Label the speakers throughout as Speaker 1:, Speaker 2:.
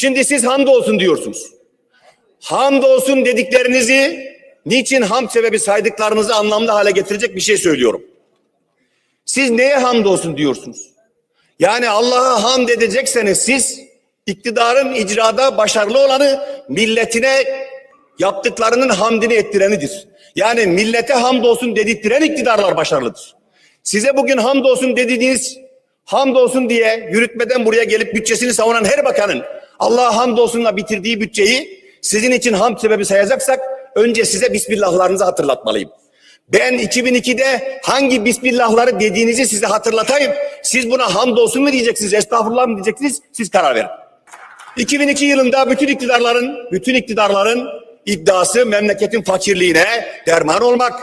Speaker 1: Şimdi siz hamdolsun diyorsunuz. Hamdolsun dediklerinizi niçin hamd sebebi saydıklarınızı anlamlı hale getirecek bir şey söylüyorum. Siz neye hamdolsun diyorsunuz? Yani Allah'a hamd edecekseniz siz iktidarın icrada başarılı olanı milletine yaptıklarının hamdini ettirenidir. Yani millete hamdolsun dedirttiren iktidarlar başarılıdır. Size bugün hamdolsun dediğiniz hamdolsun diye yürütmeden buraya gelip bütçesini savunan her bakanın Allah'a hamdolsunla bitirdiği bütçeyi sizin için hamd sebebi sayacaksak önce size Bismillahlarınızı hatırlatmalıyım. Ben 2002'de hangi Bismillahları dediğinizi size hatırlatayım. Siz buna hamdolsun mu diyeceksiniz, estağfurullah mı diyeceksiniz? Siz karar verin. 2002 yılında bütün iktidarların, bütün iktidarların iddiası memleketin fakirliğine derman olmak,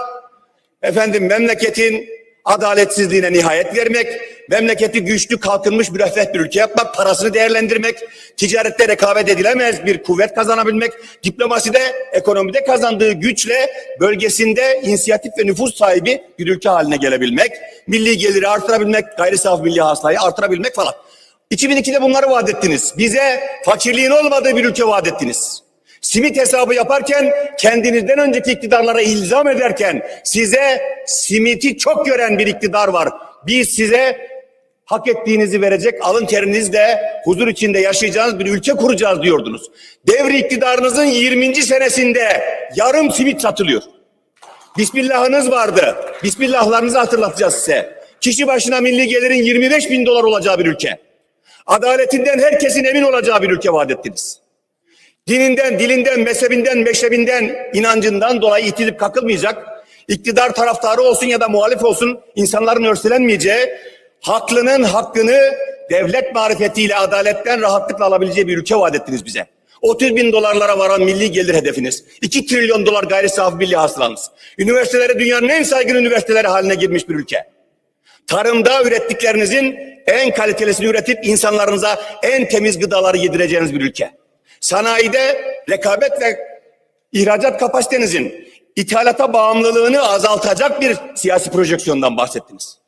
Speaker 1: efendim memleketin adaletsizliğine nihayet vermek, memleketi güçlü kalkınmış müreffeh bir ülke yapmak, parasını değerlendirmek, ticarette rekabet edilemez bir kuvvet kazanabilmek, diplomaside, ekonomide kazandığı güçle bölgesinde inisiyatif ve nüfus sahibi bir ülke haline gelebilmek, milli geliri artırabilmek, gayri saf milli hasılayı artırabilmek falan. 2002'de bunları vaat ettiniz. Bize fakirliğin olmadığı bir ülke vaat ettiniz. Simit hesabı yaparken kendinizden önceki iktidarlara ilzam ederken size simiti çok gören bir iktidar var. Biz size hak ettiğinizi verecek alın terinizle huzur içinde yaşayacağınız bir ülke kuracağız diyordunuz. Devri iktidarınızın 20. senesinde yarım simit satılıyor. Bismillahınız vardı. Bismillahlarınızı hatırlatacağız size. Kişi başına milli gelirin 25 bin dolar olacağı bir ülke. Adaletinden herkesin emin olacağı bir ülke vaat ettiniz. Dininden, dilinden, mezhebinden, meşrebinden, inancından dolayı itilip kakılmayacak, iktidar taraftarı olsun ya da muhalif olsun insanların örselenmeyeceği, haklının hakkını devlet marifetiyle, adaletten rahatlıkla alabileceği bir ülke vaat ettiniz bize. 30 bin dolarlara varan milli gelir hedefiniz. 2 trilyon dolar gayri safi milli hasılanız. Üniversiteleri dünyanın en saygın üniversiteleri haline girmiş bir ülke. Tarımda ürettiklerinizin en kalitelisini üretip insanlarınıza en temiz gıdaları yedireceğiniz bir ülke. Sanayide rekabet ve ihracat kapasitenizin ithalata bağımlılığını azaltacak bir siyasi projeksiyondan bahsettiniz.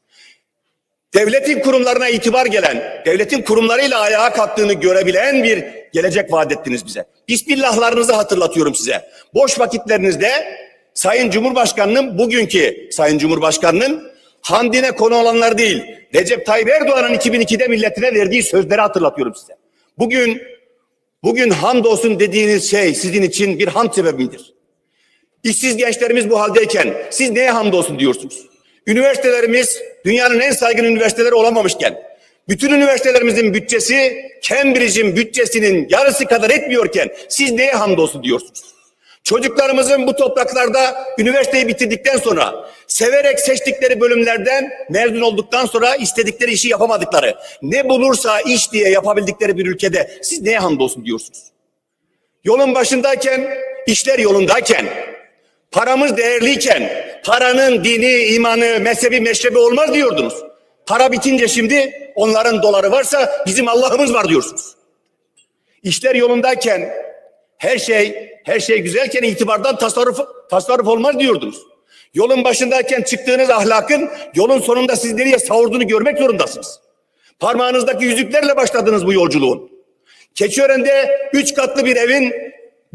Speaker 1: Devletin kurumlarına itibar gelen, devletin kurumlarıyla ayağa kalktığını görebilen bir gelecek vaat ettiniz bize. Bismillahlarınızı hatırlatıyorum size. Boş vakitlerinizde Sayın Cumhurbaşkanı'nın, bugünkü Sayın Cumhurbaşkanı'nın handine konu olanlar değil, Recep Tayyip Erdoğan'ın 2002'de milletine verdiği sözleri hatırlatıyorum size. Bugün Bugün hamdolsun dediğiniz şey sizin için bir hamd sebebi midir? İşsiz gençlerimiz bu haldeyken siz neye hamdolsun diyorsunuz? Üniversitelerimiz dünyanın en saygın üniversiteleri olamamışken, bütün üniversitelerimizin bütçesi Cambridge'in bütçesinin yarısı kadar etmiyorken siz neye hamdolsun diyorsunuz? Çocuklarımızın bu topraklarda üniversiteyi bitirdikten sonra severek seçtikleri bölümlerden mezun olduktan sonra istedikleri işi yapamadıkları ne bulursa iş diye yapabildikleri bir ülkede siz neye hamdolsun diyorsunuz? Yolun başındayken, işler yolundayken, paramız değerliyken, paranın dini, imanı, mezhebi, meşrebi olmaz diyordunuz. Para bitince şimdi onların doları varsa bizim Allah'ımız var diyorsunuz. İşler yolundayken her şey her şey güzelken itibardan tasarruf tasarruf olmaz diyordunuz. Yolun başındayken çıktığınız ahlakın yolun sonunda sizi nereye savurduğunu görmek zorundasınız. Parmağınızdaki yüzüklerle başladınız bu yolculuğun. Keçiören'de üç katlı bir evin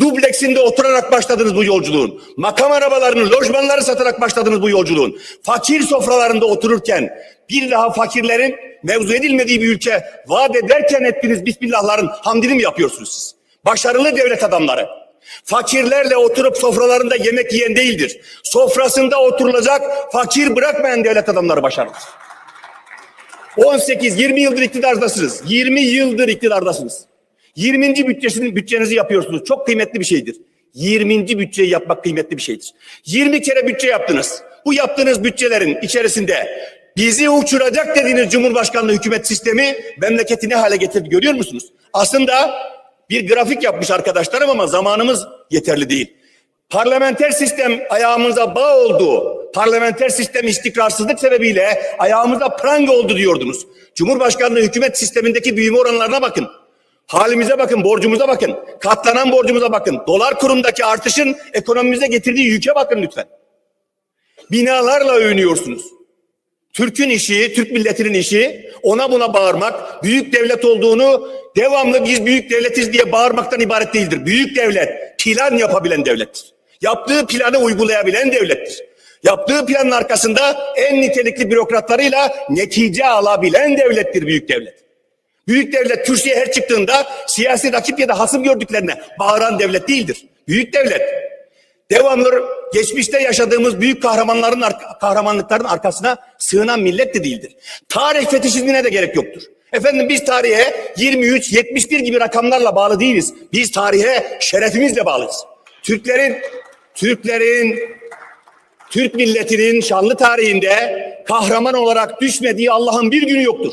Speaker 1: dubleksinde oturarak başladınız bu yolculuğun. Makam arabalarını, lojmanları satarak başladınız bu yolculuğun. Fakir sofralarında otururken bir daha fakirlerin mevzu edilmediği bir ülke vaat ederken ettiğiniz Bismillahların hamdini mi yapıyorsunuz siz? Başarılı devlet adamları. Fakirlerle oturup sofralarında yemek yiyen değildir. Sofrasında oturulacak fakir bırakmayan devlet adamları başarılı. 18-20 yıldır iktidardasınız. 20 yıldır iktidardasınız. 20. bütçesinin bütçenizi yapıyorsunuz. Çok kıymetli bir şeydir. 20. bütçeyi yapmak kıymetli bir şeydir. 20 kere bütçe yaptınız. Bu yaptığınız bütçelerin içerisinde bizi uçuracak dediğiniz Cumhurbaşkanlığı hükümet sistemi memleketi ne hale getirdi görüyor musunuz? Aslında bir grafik yapmış arkadaşlarım ama zamanımız yeterli değil. Parlamenter sistem ayağımıza bağ oldu. Parlamenter sistem istikrarsızlık sebebiyle ayağımıza pranga oldu diyordunuz. Cumhurbaşkanlığı hükümet sistemindeki büyüme oranlarına bakın. Halimize bakın, borcumuza bakın. Katlanan borcumuza bakın. Dolar kurundaki artışın ekonomimize getirdiği yüke bakın lütfen. Binalarla övünüyorsunuz. Türk'ün işi, Türk milletinin işi ona buna bağırmak, büyük devlet olduğunu devamlı biz büyük devletiz diye bağırmaktan ibaret değildir. Büyük devlet plan yapabilen devlettir. Yaptığı planı uygulayabilen devlettir. Yaptığı planın arkasında en nitelikli bürokratlarıyla netice alabilen devlettir büyük devlet. Büyük devlet kürsüye her çıktığında siyasi rakip ya da hasım gördüklerine bağıran devlet değildir. Büyük devlet devamlı geçmişte yaşadığımız büyük kahramanların ar- kahramanlıkların arkasına sığınan millet de değildir. Tarih fetişizmine de gerek yoktur. Efendim biz tarihe 23, 71 gibi rakamlarla bağlı değiliz. Biz tarihe şerefimizle bağlıyız. Türklerin Türklerin Türk milletinin şanlı tarihinde kahraman olarak düşmediği Allah'ın bir günü yoktur.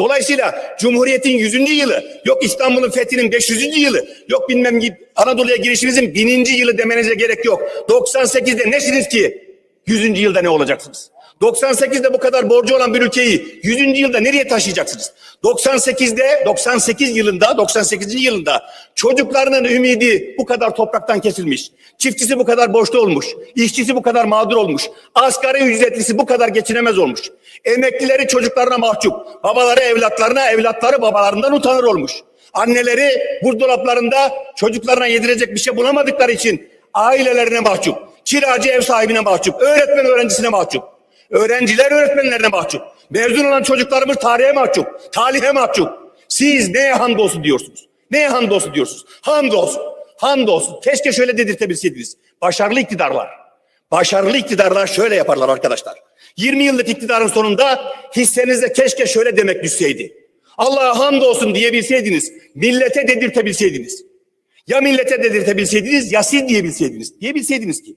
Speaker 1: Dolayısıyla Cumhuriyet'in 100. yılı, yok İstanbul'un fethinin 500. yılı, yok bilmem Anadolu'ya girişimizin 1000. yılı demenize gerek yok. 98'de nesiniz ki 100. yılda ne olacaksınız? 98'de bu kadar borcu olan bir ülkeyi 100. yılda nereye taşıyacaksınız? 98'de 98 yılında 98. yılında çocuklarının ümidi bu kadar topraktan kesilmiş. Çiftçisi bu kadar borçlu olmuş. işçisi bu kadar mağdur olmuş. Asgari ücretlisi bu kadar geçinemez olmuş. Emeklileri çocuklarına mahcup. Babaları evlatlarına, evlatları babalarından utanır olmuş. Anneleri buzdolaplarında çocuklarına yedirecek bir şey bulamadıkları için ailelerine mahcup. Kiracı ev sahibine mahcup. Öğretmen öğrencisine mahcup. Öğrenciler öğretmenlerine mahcup. Mezun olan çocuklarımız tarihe mahcup. Talihe mahcup. Siz neye hamdolsun diyorsunuz? Neye hamdolsun diyorsunuz? Hamdolsun. Hamdolsun. Keşke şöyle dedirtebilseydiniz. Başarılı iktidarlar. Başarılı iktidarlar şöyle yaparlar arkadaşlar. 20 yıllık iktidarın sonunda hissenizde keşke şöyle demek düşseydi. Allah'a hamdolsun diyebilseydiniz. Millete dedirtebilseydiniz. Ya millete dedirtebilseydiniz ya siz diyebilseydiniz. Diyebilseydiniz ki.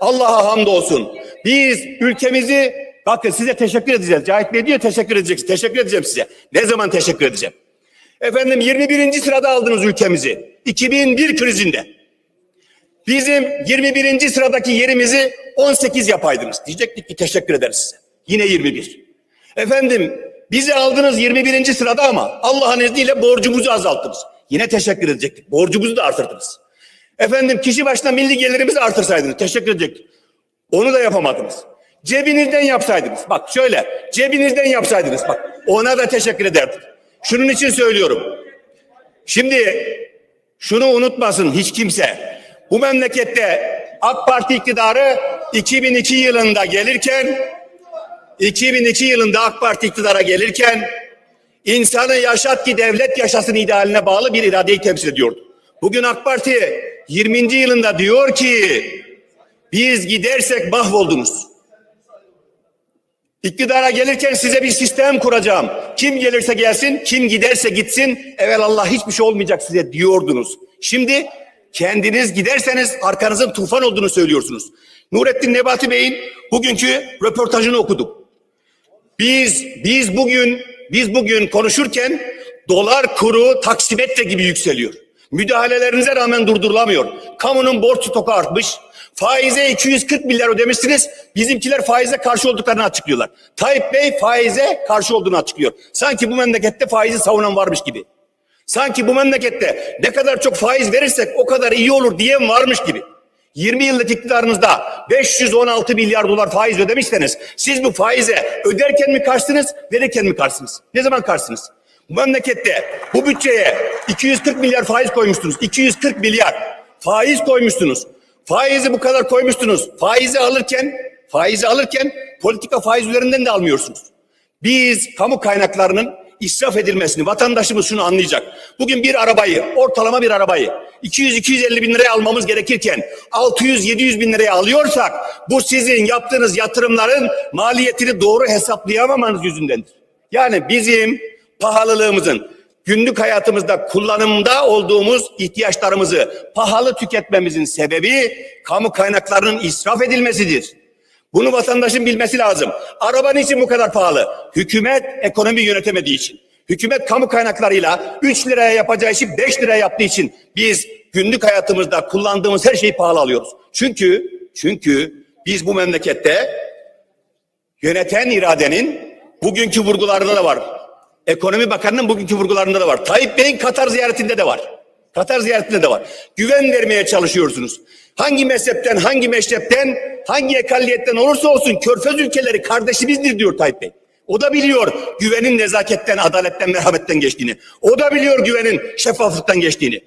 Speaker 1: Allah'a hamdolsun. Biz ülkemizi bakın size teşekkür edeceğiz. Cahit Bey diyor teşekkür edeceksiniz. Teşekkür edeceğim size. Ne zaman teşekkür edeceğim? Efendim 21. sırada aldınız ülkemizi. 2001 krizinde. Bizim 21. sıradaki yerimizi 18 yapaydınız. Diyecektik ki teşekkür ederiz size. Yine 21. Efendim bizi aldınız 21. sırada ama Allah'ın izniyle borcumuzu azalttınız. Yine teşekkür edecektik. Borcumuzu da artırdınız. Efendim kişi başına milli gelirimizi artırsaydınız. Teşekkür edecektik. Onu da yapamadınız. Cebinizden yapsaydınız. Bak şöyle cebinizden yapsaydınız. Bak ona da teşekkür ederdik. Şunun için söylüyorum. Şimdi şunu unutmasın hiç kimse. Bu memlekette AK Parti iktidarı 2002 yılında gelirken 2002 yılında AK Parti iktidara gelirken insanı yaşat ki devlet yaşasın idealine bağlı bir iradeyi temsil ediyordu. Bugün AK Parti 20. yılında diyor ki biz gidersek mahvoldunuz. İktidara gelirken size bir sistem kuracağım. Kim gelirse gelsin, kim giderse gitsin. Evvel Allah hiçbir şey olmayacak size diyordunuz. Şimdi kendiniz giderseniz arkanızın tufan olduğunu söylüyorsunuz. Nurettin Nebati Bey'in bugünkü röportajını okudum. Biz biz bugün biz bugün konuşurken dolar kuru taksimetre gibi yükseliyor. Müdahalelerinize rağmen durdurulamıyor. Kamunun borç stoku artmış. Faize 240 milyar ödemişsiniz. Bizimkiler faize karşı olduklarını açıklıyorlar. Tayyip Bey faize karşı olduğunu açıklıyor. Sanki bu memlekette faizi savunan varmış gibi. Sanki bu memlekette ne kadar çok faiz verirsek o kadar iyi olur diyen varmış gibi. 20 yıllık iktidarınızda 516 milyar dolar faiz ödemişseniz siz bu faize öderken mi karşısınız, verirken mi karşısınız? Ne zaman karşısınız? Bu memlekette bu bütçeye 240 milyar faiz koymuştunuz. 240 milyar faiz koymuştunuz. Faizi bu kadar koymuştunuz. Faizi alırken, faizi alırken politika faiz üzerinden de almıyorsunuz. Biz kamu kaynaklarının israf edilmesini vatandaşımız şunu anlayacak. Bugün bir arabayı ortalama bir arabayı 200-250 bin liraya almamız gerekirken 600-700 bin liraya alıyorsak bu sizin yaptığınız yatırımların maliyetini doğru hesaplayamamanız yüzündendir. Yani bizim pahalılığımızın günlük hayatımızda kullanımda olduğumuz ihtiyaçlarımızı pahalı tüketmemizin sebebi kamu kaynaklarının israf edilmesidir. Bunu vatandaşın bilmesi lazım. Araba niçin bu kadar pahalı? Hükümet ekonomi yönetemediği için. Hükümet kamu kaynaklarıyla 3 liraya yapacağı işi 5 liraya yaptığı için biz günlük hayatımızda kullandığımız her şeyi pahalı alıyoruz. Çünkü çünkü biz bu memlekette yöneten iradenin bugünkü vurgularında da var. Ekonomi Bakanı'nın bugünkü vurgularında da var. Tayyip Bey'in Katar ziyaretinde de var. Katar ziyaretinde de var. Güven vermeye çalışıyorsunuz. Hangi mezhepten, hangi meşrepten, hangi ekalliyetten olursa olsun körfez ülkeleri kardeşimizdir diyor Tayyip Bey. O da biliyor güvenin nezaketten, adaletten, merhametten geçtiğini. O da biliyor güvenin şeffaflıktan geçtiğini.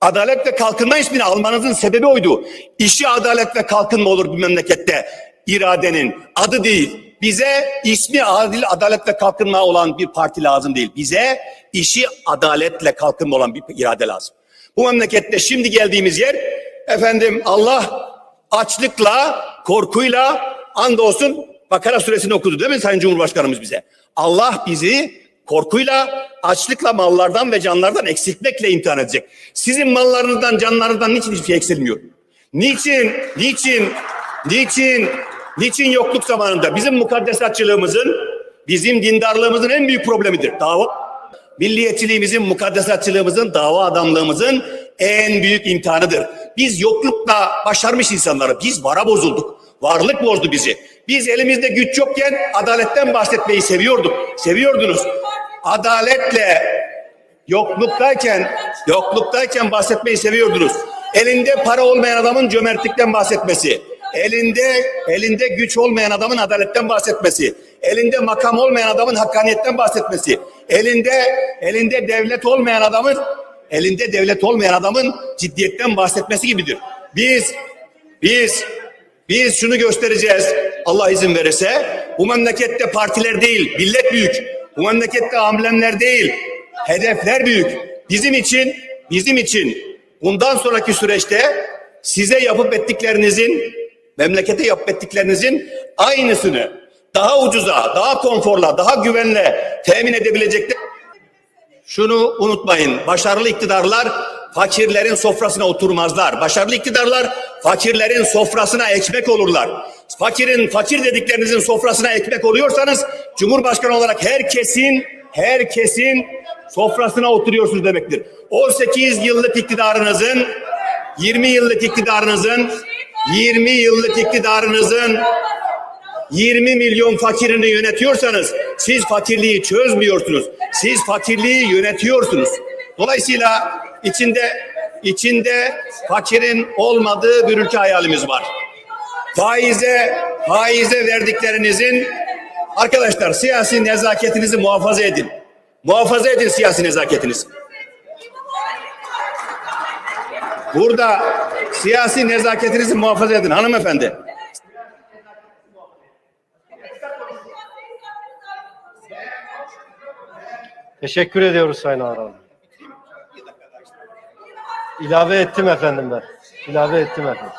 Speaker 1: Adalet ve kalkınma ismini almanızın sebebi oydu. İşi adalet ve kalkınma olur bir memlekette. İradenin adı değil. Bize ismi adil adalet ve kalkınma olan bir parti lazım değil. Bize işi adaletle kalkınma olan bir irade lazım. Bu memlekette şimdi geldiğimiz yer efendim Allah açlıkla, korkuyla andolsun Bakara suresini okudu değil mi Sayın Cumhurbaşkanımız bize? Allah bizi korkuyla, açlıkla, mallardan ve canlardan eksiltmekle imtihan edecek. Sizin mallarınızdan, canlarınızdan niçin hiçbir şey eksilmiyor? Niçin, niçin, niçin, niçin yokluk zamanında bizim mukaddesatçılığımızın, bizim dindarlığımızın en büyük problemidir. Dava, milliyetçiliğimizin, mukaddesatçılığımızın, dava adamlığımızın en büyük imtihanıdır. Biz yoklukla başarmış insanları, biz vara bozulduk. Varlık bozdu bizi. Biz elimizde güç yokken adaletten bahsetmeyi seviyorduk. Seviyordunuz. Adaletle yokluktayken yokluktayken bahsetmeyi seviyordunuz. Elinde para olmayan adamın cömertlikten bahsetmesi. Elinde elinde güç olmayan adamın adaletten bahsetmesi. Elinde makam olmayan adamın hakkaniyetten bahsetmesi. Elinde elinde devlet olmayan adamın elinde devlet olmayan adamın ciddiyetten bahsetmesi gibidir. Biz biz biz şunu göstereceğiz Allah izin verirse. Bu memlekette partiler değil, millet büyük. Bu memlekette amblemler değil, hedefler büyük. Bizim için, bizim için bundan sonraki süreçte size yapıp ettiklerinizin, memlekete yapıp ettiklerinizin aynısını daha ucuza, daha konforla, daha güvenle temin edebilecekler. Şunu unutmayın. Başarılı iktidarlar fakirlerin sofrasına oturmazlar. Başarılı iktidarlar fakirlerin sofrasına ekmek olurlar. Fakirin fakir dediklerinizin sofrasına ekmek oluyorsanız Cumhurbaşkanı olarak herkesin herkesin sofrasına oturuyorsunuz demektir. 18 yıllık iktidarınızın 20 yıllık iktidarınızın 20 yıllık iktidarınızın 20 milyon fakirini yönetiyorsanız siz fakirliği çözmüyorsunuz. Siz fakirliği yönetiyorsunuz. Dolayısıyla içinde içinde fakirin olmadığı bir ülke hayalimiz var. Faize faize verdiklerinizin arkadaşlar siyasi nezaketinizi muhafaza edin. Muhafaza edin siyasi nezaketinizi. Burada siyasi nezaketinizi muhafaza edin hanımefendi.
Speaker 2: Teşekkür ediyoruz Sayın Ağran. İlave ettim efendim ben. İlave ettim efendim.